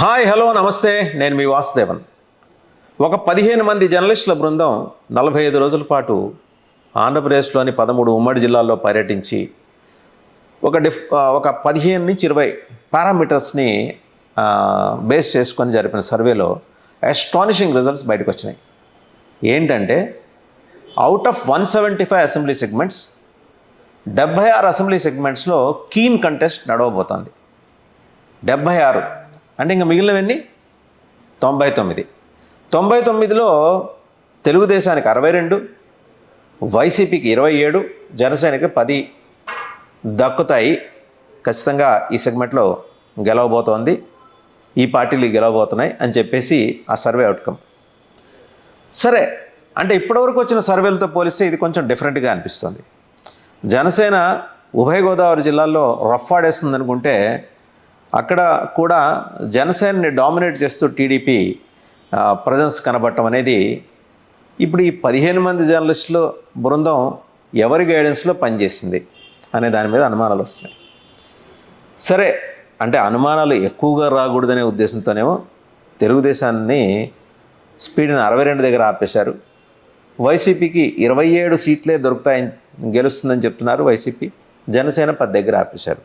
Hi hello నమస్తే. నేను మీ వాసుదేవన్. ఒక పదిహేను మంది జర్నలిస్టుల బృందం నలభై ఐదు రోజుల పాటు ఆంధ్రప్రదేశ్లోని పదమూడు ఉమ్మడి జిల్లాల్లో పర్యటించి ఒక డిఫ్ ఒక పదిహేను నుంచి ఇరవై పారామీటర్స్ని బేస్ చేసుకొని జరిపిన సర్వేలో అస్టానిషింగ్ రిజల్ట్స్ బయటకు వచ్చినాయి. ఏంటంటే out of one seventy five assembly segments డెబ్భై ఆరు అసెంబ్లీ సెగ్మెంట్స్లో కీన్ కంటెస్ట్ నడవబోతోంది. డెబ్భై ఆరు అంటే ఇంకా మిగిలినవన్నీ తొంభై తొమ్మిది. తొంభై తొమ్మిదిలో తెలుగుదేశానికి అరవై రెండు వైసీపీకి ఇరవై ఏడు జనసేనకి పది దక్కుతాయి. ఖచ్చితంగా ఈ సెగ్మెంట్లో గెలవబోతోంది. ఈ పార్టీలు గెలవబోతున్నాయి అని చెప్పేసి ఆ సర్వే అవుట్కమ్ సరే అంటే ఇప్పటివరకు వచ్చిన సర్వేలతో పోలిస్తే ఇది కొంచెం డిఫరెంట్గా అనిపిస్తుంది. జనసేన ఉభయ గోదావరి జిల్లాల్లో రఫ్ ఆడేస్తుంది అనుకుంటే అక్కడ కూడా జనసేనని డామినేట్ చేస్తూ టీడీపీ ప్రజెన్స్ కనబడటం అనేది ఇప్పుడు ఈ పదిహేను మంది జర్నలిస్టులు బృందం ఎవరి గైడెన్స్లో పనిచేసింది అనే దాని మీద అనుమానాలు వస్తాయి సరే అంటే అనుమానాలు ఎక్కువగా రాకూడదనే ఉద్దేశంతోనేమో తెలుగుదేశాన్ని స్పీడ్ని అరవై రెండు దగ్గర ఆపేశారు. వైసీపీకి ఇరవై ఏడు సీట్లే దొరుకుతాయని గెలుస్తుందని చెప్తున్నారు వైసీపీ. జనసేన పది దగ్గర ఆపేశారు.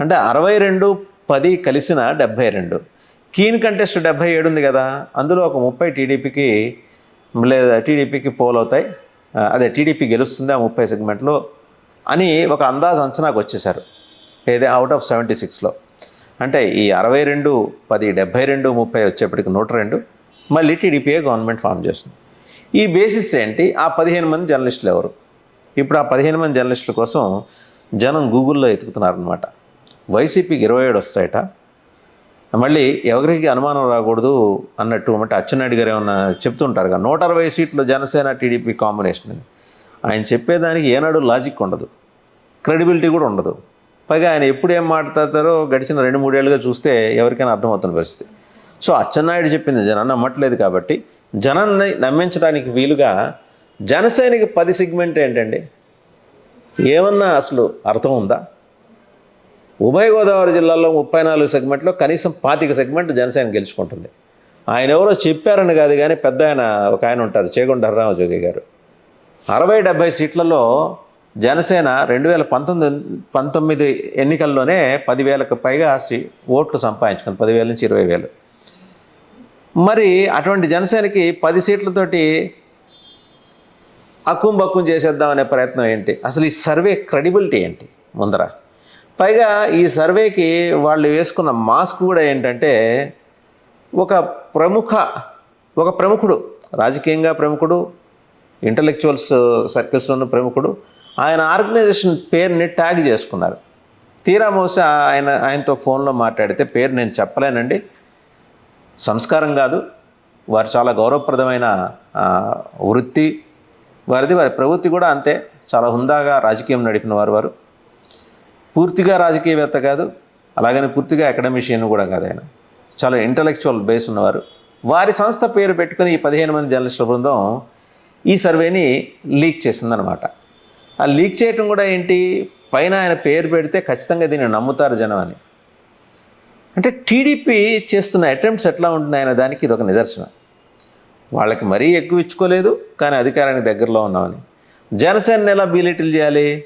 అంటే అరవై రెండు పది కలిసిన డెబ్భై రెండు. కీన్ కంటెస్ట్ డెబ్భై ఏడు ఉంది కదా అందులో ఒక ముప్పై టీడీపీకి లేదా టీడీపీకి పోల్ అవుతాయి. అదే టీడీపీ గెలుస్తుంది ఆ ముప్పై సెగ్మెంట్లో అని ఒక అందాజ్ అంచనాకు వచ్చేశారు. ఏదే? అవుట్ ఆఫ్ సెవెంటీ సిక్స్లో. అంటే ఈ అరవై రెండు పది డెబ్భై రెండు ముప్పై వచ్చేప్పటికి నూట రెండు. మళ్ళీ టీడీపీఏ గవర్నమెంట్ ఫామ్ చేస్తుంది. ఈ బేసిస్ ఏంటి? ఆ పదిహేను మంది జర్నలిస్టులు ఎవరు? ఇప్పుడు ఆ పదిహేను మంది జర్నలిస్టుల కోసం జనం గూగుల్లో ఎతుకుతున్నారనమాట వైసీపీకి ఇరవై ఏడు వస్తాయట. మళ్ళీ ఎవరికి అనుమానం రాకూడదు అన్నట్టు అంటే అచ్చెన్నాయుడు గారు ఏమన్నా చెప్తుంటారు కదా నూట అరవై సీట్లు జనసేన టీడీపీ కాంబినేషన్ అని. ఆయన చెప్పేదానికి ఏనాడు లాజిక్ ఉండదు క్రెడిబిలిటీ కూడా ఉండదు. పైగా ఆయన ఎప్పుడు ఏం మాట్లాడతారో గడిచిన రెండు మూడేళ్ళుగా చూస్తే ఎవరికైనా అర్థమవుతున్న పరిస్థితి. సో అచ్చెన్నాయుడు చెప్పింది జనం నమ్మట్లేదు కాబట్టి జనాన్ని నమ్మించడానికి వీలుగా జనసేనకి పది సెగ్మెంట్ ఏంటండి? ఏమన్నా అసలు అర్థం ఉందా? ఉభయ గోదావరి జిల్లాలో ముప్పై నాలుగు సెగ్మెంట్లో కనీసం పాతిక సెగ్మెంట్ జనసేన గెలుచుకుంటుంది. ఆయన ఎవరో చెప్పారని కాదు కానీ పెద్ద ఆయన ఒక ఆయన ఉంటారు చేగుండర్రామ జోగి గారు. అరవై డెబ్బై సీట్లలో జనసేన రెండు వేల పంతొమ్మిది పంతొమ్మిది ఎన్నికల్లోనే పదివేలకు పైగా సీ ఓట్లు సంపాదించుకుంది పదివేల నుంచి ఇరవై వేలు. మరి అటువంటి జనసేనకి పది సీట్లతోటి అక్కుం బక్కుం చేసేద్దామనే ప్రయత్నం ఏంటి? అసలు ఈ సర్వే క్రెడిబిలిటీ ఏంటి ముందర? పైగా ఈ సర్వేకి వాళ్ళు వేసుకున్న మాస్క్ కూడా ఏంటంటే ఒక ప్రముఖ ఒక ప్రముఖుడు రాజకీయంగా ప్రముఖుడు ఇంటలెక్చువల్స్ సర్కిల్స్లోనూ ప్రముఖుడు ఆయన ఆర్గనైజేషన్ పేరుని ట్యాగ్ చేసుకున్నారు. తీరా బహుశా ఆయన ఆయనతో ఫోన్లో మాట్లాడితే పేరు నేను చెప్పలేనండి. సంస్కారం కాదు. వారు చాలా గౌరవప్రదమైన వృత్తి. వారిది వారి ప్రవృత్తి కూడా అంతే. చాలా హుందాగా రాజకీయం నడిపిన వారు వారు. పూర్తిగా రాజకీయవేత్త కాదు అలాగని పూర్తిగా అకాడమిషియన్ కూడా కాదు ఆయన. చాలా ఇంటలెక్చువల్ బేస్ ఉన్నవారు. వారి సంస్థ పేరు పెట్టుకుని ఈ పదిహేను మంది జర్నలిస్టుల బృందం ఈ సర్వేని లీక్ చేసిందనమాట ఆ లీక్ చేయటం కూడా ఏంటి? పైన ఆయన పేరు పెడితే ఖచ్చితంగా దీన్ని నమ్ముతారు జనం అని. అంటే టీడీపీ చేస్తున్న అటెంప్ట్స్ ఎట్లా ఉంటున్నాయనే దానికి ఇది ఒక నిదర్శనం. వాళ్ళకి మరీ ఎక్కువ ఇచ్చుకోలేదు కానీ అధికారానికి దగ్గరలో ఉన్నామని. జనసేనని ఎలా బీలిటిల్ చేయాలి?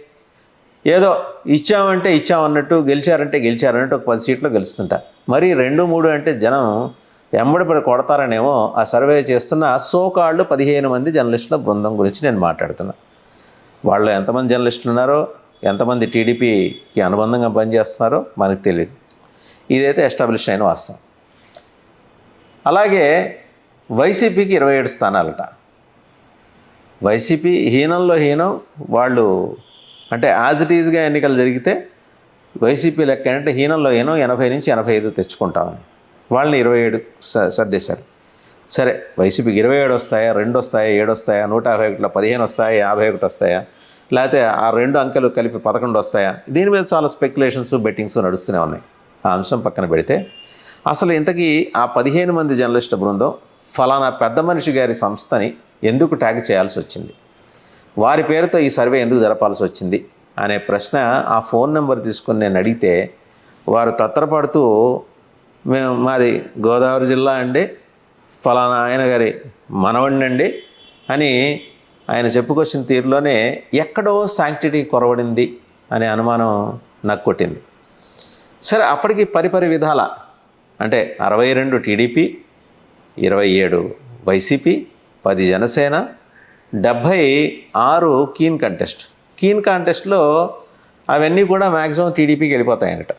ఏదో ఇచ్చామంటే ఇచ్చామన్నట్టు గెలిచారంటే గెలిచారన్నట్టు ఒక పది సీట్లు గెలుస్తుంటా. మరి రెండు మూడు అంటే జనం ఎంబడిపడి కొడతారనేమో ఆ సర్వే చేస్తున్న సోకాళ్ళు పదిహేను మంది జర్నలిస్టుల బృందం గురించి నేను మాట్లాడుతున్నా. వాళ్ళు ఎంతమంది జర్నలిస్టులు ఉన్నారో ఎంతమంది టీడీపీకి అనుబంధంగా పనిచేస్తున్నారో మనకు తెలియదు ఇదైతే ఎస్టాబ్లిష్ అయిన వాస్తవం. అలాగే వైసీపీకి ఇరవై ఏడు స్థానాలట. వైసీపీ హీనంలో హీనం వాళ్ళు అంటే యాజ్ ఇట్ ఈజ్గా ఎన్నికలు జరిగితే వైసీపీ లెక్క అంటే హీనంలో ఏనో ఎనభై నుంచి ఎనభై ఐదు తెచ్చుకుంటామని. వాళ్ళని ఇరవై ఏడు స- సర్దేశారు సరే వైసీపీకి ఇరవై ఏడు వస్తాయా రెండు వస్తాయా ఏడు వస్తాయా నూట యాభై ఒకటిలో పదిహేను వస్తాయా యాభై ఒకటి వస్తాయా? లేకపోతే ఆ రెండు అంకెలు కలిపి పదకొండు వస్తాయా? దీని మీద చాలా స్పెక్యులేషన్స్ బెట్టింగ్స్ నడుస్తూనే ఉన్నాయి. ఆ అంశం పక్కన పెడితే అసలు ఇంతకీ ఆ పదిహేను మంది జర్నలిస్టుల బృందం ఫలానా పెద్ద మనిషి గారి సంస్థని ఎందుకు ట్యాగ్ చేయాల్సి వచ్చింది? వారి పేరుతో ఈ సర్వే ఎందుకు జరపాల్సి వచ్చింది అనే ప్రశ్న ఆ ఫోన్ నెంబర్ తీసుకుని నేను అడిగితే వారు తత్తరపడుతూ మేము మాది గోదావరి జిల్లా అండి ఫలానా ఆయన గారి మనవడినండి అని ఆయన చెప్పుకొచ్చిన తీరులోనే ఎక్కడో శాంక్టిటీ కొరవడింది అనే అనుమానం నాకు కొట్టింది. సరే అప్పటికి పరిపరి విధాల అంటే అరవై రెండు టీడీపీ ఇరవై ఏడు వైసీపీ పది జనసేన డెబ్భై ఆరు కీన్ కంటెస్ట్. కీన్ కాంటెస్ట్లో అవన్నీ కూడా మ్యాక్సిమం టీడీపీకి వెళ్ళిపోతాయన్నట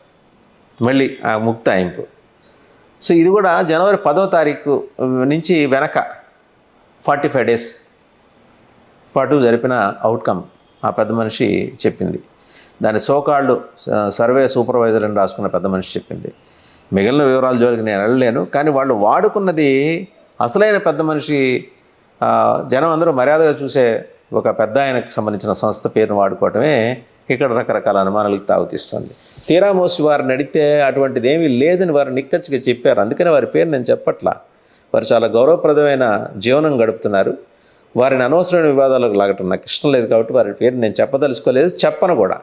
మళ్ళీ ఆ ముక్తాయింపు సో ఇది కూడా జనవరి పదో తారీఖు నుంచి వెనక ఫార్టీ ఫైవ్ డేస్ పాటు జరిపిన అవుట్కమ్ ఆ పెద్ద మనిషి చెప్పింది. దాని సోకాళ్ళు సర్వే సూపర్వైజర్ అని రాసుకున్న పెద్ద మనిషి చెప్పింది. మిగిలిన వివరాల జోలికి నేను వెళ్ళలేను. కానీ వాళ్ళు వాడుకున్నది అసలైన పెద్ద మనిషి జనం అందరూ మర్యాదగా చూసే ఒక పెద్ద ఆయనకు సంబంధించిన సంస్థ పేరును వాడుకోవటమే ఇక్కడ రకరకాల అనుమానాలకు తాగుతీస్తుంది తీరా మోసి వారిని నడితే అటువంటిది ఏమీ లేదని వారు నిక్కచ్చిగా చెప్పారు. అందుకనే వారి పేరు నేను చెప్పట్లా. వారు చాలా గౌరవప్రదమైన జీవనం గడుపుతున్నారు. వారిని అనవసరమైన వివాదాలకు లాగటం నాకు ఇష్టం లేదు కాబట్టి వారి పేరు నేను చెప్పదలుచుకోలేదు చెప్పను కూడా.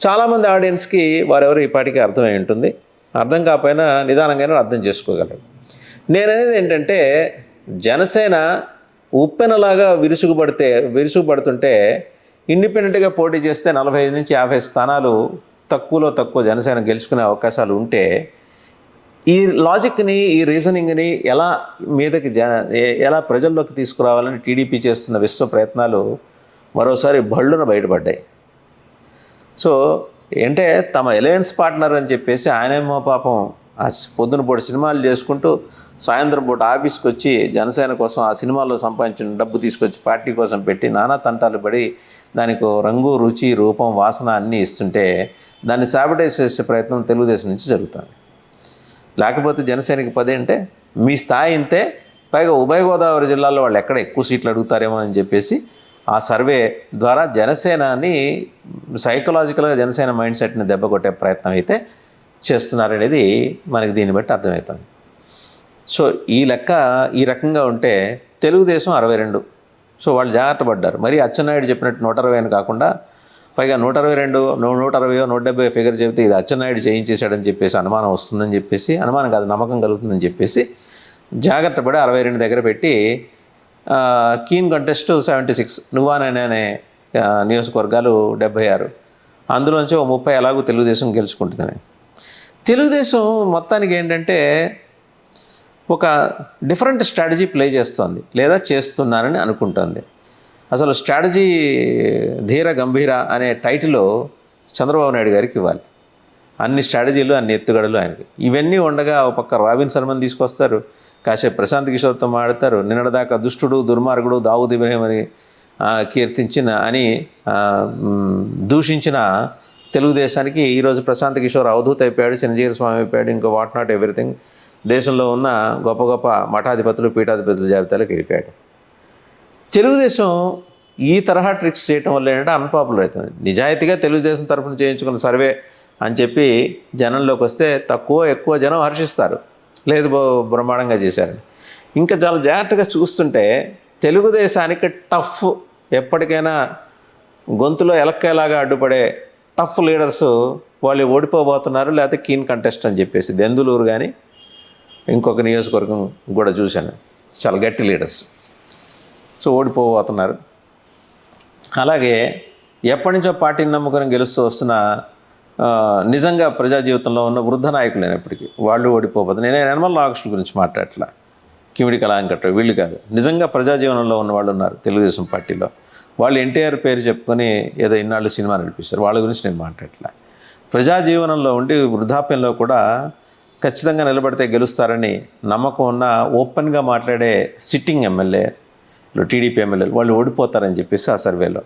చాలామంది ఆడియన్స్కి వారెవరు ఈ పాటికి అర్థమై ఉంటుంది. అర్థం కాకపోయినా నిదానంగానే అర్థం చేసుకోగలరు. నేననేది ఏంటంటే జనసేన ఉప్పెనలాగా విరుసుగుపడితే విరుసుగుపడుతుంటే ఇండిపెండెంట్గా పోటీ చేస్తే నలభై ఐదు నుంచి యాభై స్థానాలు తక్కువలో తక్కువ జనసేన గెలుచుకునే అవకాశాలు ఉంటే ఈ లాజిక్ని ఈ రీజనింగ్ని ఎలా మీదకి జన ఎలా ప్రజల్లోకి తీసుకురావాలని టీడీపీ చేస్తున్న విశ్వ ప్రయత్నాలు మరోసారి బళ్ళున బయటపడ్డాయి. సో అంటే తమ ఎలయన్స్ పార్ట్నర్ అని చెప్పేసి ఆయనేమో పాపం పొద్దున పూట సినిమాలు చేసుకుంటూ సాయంత్రం పూట ఆఫీస్కి వచ్చి జనసేన కోసం ఆ సినిమాల్లో సంపాదించిన డబ్బు తీసుకొచ్చి పార్టీ కోసం పెట్టి నానా తంటాలు పడి దానికి రంగు రుచి రూపం వాసన అన్నీ ఇస్తుంటే దాన్ని సాబిటైజ్ చేసే ప్రయత్నం తెలుగుదేశం నుంచి జరుగుతుంది. లేకపోతే జనసేనకి పది అంటే మీ స్థాయి ఇంతే పైగా ఉభయ గోదావరి జిల్లాలో వాళ్ళు ఎక్కడ ఎక్కువ సీట్లు అడుగుతారేమో అని చెప్పేసి ఆ సర్వే ద్వారా జనసేనని సైకలాజికల్గా జనసేన మైండ్ సెట్ని దెబ్బ కొట్టే ప్రయత్నం అయితే చేస్తున్నారనేది మనకి దీన్ని బట్టి అర్థమవుతుంది. సో ఈ లెక్క ఈ రకంగా ఉంటే తెలుగుదేశం అరవై రెండు. సో వాళ్ళు జాగ్రత్త పడ్డారు. మరి అచ్చెన్నాయుడు చెప్పినట్టు నూట అరవై అని కాకుండా పైగా నూట అరవై రెండు నూట అరవయో నూట డెబ్బై ఫిగర్ చెబితే ఇది అచ్చెన్నాయుడు చేయించేశాడని చెప్పేసి అనుమానం వస్తుందని చెప్పేసి అనుమానం కాదు నమ్మకం కలుగుతుందని చెప్పేసి జాగ్రత్త పడి అరవై రెండు దగ్గర పెట్టి కీన్ కంటెస్ట్ సెవెంటీ సిక్స్ నువ్వాననే అనే నియోజకవర్గాలు డెబ్బై ఆరు. అందులోంచి ఓ ముప్పై ఎలాగో తెలుగుదేశం గెలుచుకుంటుందని. తెలుగుదేశం మొత్తానికి ఏంటంటే ఒక డిఫరెంట్ స్ట్రాటజీ ప్లే చేస్తోంది లేదా చేస్తున్నానని అనుకుంటోంది. అసలు స్ట్రాటజీ ధీర గంభీర అనే టైటిల్ చంద్రబాబు నాయుడు గారికి ఇవ్వాలి. అన్ని స్ట్రాటజీలు అన్ని ఎత్తుగడలు ఆయనకి. ఇవన్నీ ఉండగా ఒక పక్క రాబిన్ శర్మని తీసుకొస్తారు కాసేపు ప్రశాంత్ కిషోర్తో మాడతారు నిన్నటిదాకా దుష్టుడు దుర్మార్గుడు దావుద్ ఇబ్రహీం అని కీర్తించిన అని దూషించిన తెలుగుదేశానికి ఈరోజు ప్రశాంత్ కిషోర్ అవధూత్ అయిపోయాడు చిరంజీవి స్వామి అయిపోయాడు ఇంకో వాట్ నాట్ ఎవ్రీథింగ్. దేశంలో ఉన్న గొప్ప గొప్ప మఠాధిపతులు పీఠాధిపతుల జాబితాలోకి వెళ్ళిపోయాడు. తెలుగుదేశం ఈ తరహా ట్రిక్స్ చేయటం వల్ల ఏంటంటే అన్పాపులర్ అవుతుంది. నిజాయితీగా తెలుగుదేశం తరఫున చేయించుకున్న సర్వే అని చెప్పి జనంలోకి వస్తే తక్కువ ఎక్కువ జనం హర్షిస్తారు. లేదు బో- బ్రహ్మాండంగా చేశారు ఇంకా చాలా జాగ్రత్తగా చూస్తుంటే తెలుగుదేశానికి టఫ్ ఎప్పటికైనా గొంతులో ఎలక్కేలాగా అడ్డుపడే టఫ్ లీడర్స్ వాళ్ళు ఓడిపోబోతున్నారు లేకపోతే కీన్ కంటెస్ట్ అని చెప్పేసి దెందులూరు కానీ ఇంకొక నియోజకవర్గం కూడా చూశాను. చాలా గట్టి లీడర్స్. సో ఓడిపోబోతున్నారు. అలాగే ఎప్పటి నుంచో పార్టీని నమ్ముకొని గెలుస్తూ వస్తున్న నిజంగా ప్రజా జీవితంలో ఉన్న వృద్ధ నాయకులు అయినప్పటికీ వాళ్ళు ఓడిపోబోతున్నారు. నేను నిర్మల రామకృష్ణ గురించి మాట్లాడట్లా. కిమిడి కళాంకట్ట వీళ్ళు కాదు. నిజంగా ప్రజా జీవనంలో ఉన్న వాళ్ళు ఉన్నారు తెలుగుదేశం పార్టీలో. వాళ్ళు ఎన్టీఆర్ పేరు చెప్పుకొని ఏదో ఇన్నాళ్ళు సినిమా నడిపిస్తారు. వాళ్ళ గురించి నేను మాట్లాడలే ప్రజా జీవనంలో ఉండి వృద్ధాప్యంలో కూడా ఖచ్చితంగా నిలబడితే గెలుస్తారని నమ్మకం ఉన్న ఓపెన్గా మాట్లాడే సిట్టింగ్ ఎమ్మెల్యే టీడీపీ ఎమ్మెల్యేలు వాళ్ళు ఓడిపోతారని చెప్పేసి ఆ సర్వేలో.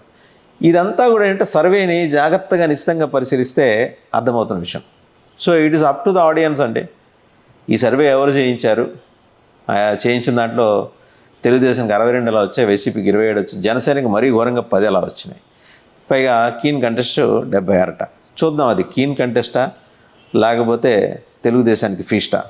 ఇదంతా కూడా ఏంటంటే సర్వేని జాగ్రత్తగా నిశ్చితంగా పరిశీలిస్తే అర్థమవుతున్న విషయం. So it is up to the audience అండి. ఈ సర్వే ఎవరు చేయించారు? చేయించిన దాంట్లో తెలుగుదేశానికి అరవై రెండు అలా వచ్చాయి వైసీపీకి ఇరవై ఏడు వచ్చాయి జనసేనకి మరీ ఘోరంగా పది అలా వచ్చినాయి. పైగా కీన్ కంటెస్ట్ డెబ్బై ఆరట. చూద్దాం అది కీన్ కంటెస్టా లేకపోతే తెలుగుదేశానికి ఫీస్టా?